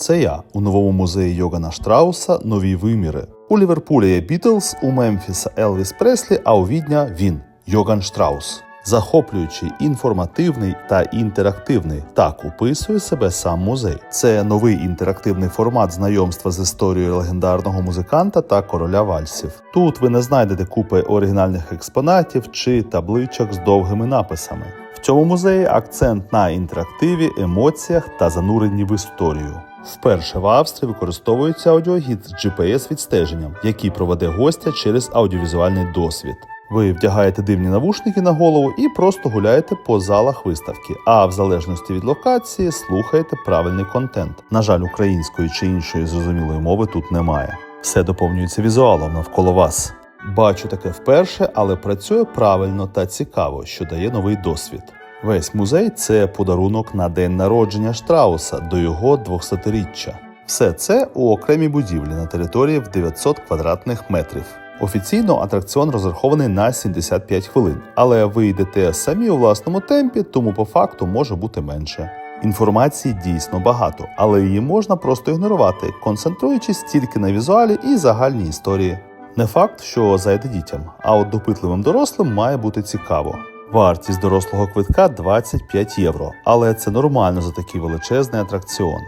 Це я у новому музеї Йогана Штрауса Нові виміри. У Ліверпулі є Бітлз, у Мемфіса Елвіс Преслі, а у Відня він Йоган Штраус. Захоплюючий, інформативний та інтерактивний. Так описує себе сам музей. Це новий інтерактивний формат знайомства з історією легендарного музиканта та короля вальсів. Тут ви не знайдете купи оригінальних експонатів чи табличок з довгими написами. В цьому музеї акцент на інтерактиві, емоціях та зануренні в історію. Вперше в Австрії використовується аудіогід з GPS-відстеженням, який проведе гостя через аудіовізуальний досвід. Ви вдягаєте дивні навушники на голову і просто гуляєте по залах виставки, а в залежності від локації слухаєте правильний контент. На жаль, української чи іншої зрозумілої мови тут немає. Все доповнюється візуалом навколо вас. Бачу таке вперше, але працює правильно та цікаво, що дає новий досвід. Весь музей це подарунок на день народження Штрауса до його 200-річчя. Все це у окремій будівлі на території в 900 квадратних метрів. Офіційно атракціон розрахований на 75 хвилин, але ви йдете самі у власному темпі, тому по факту може бути менше. Інформації дійсно багато, але її можна просто ігнорувати, концентруючись тільки на візуалі і загальній історії. Не факт, що зайде дітям, а от допитливим дорослим має бути цікаво. Вартість дорослого квитка 25 євро, але це нормально за такий величезний атракціон.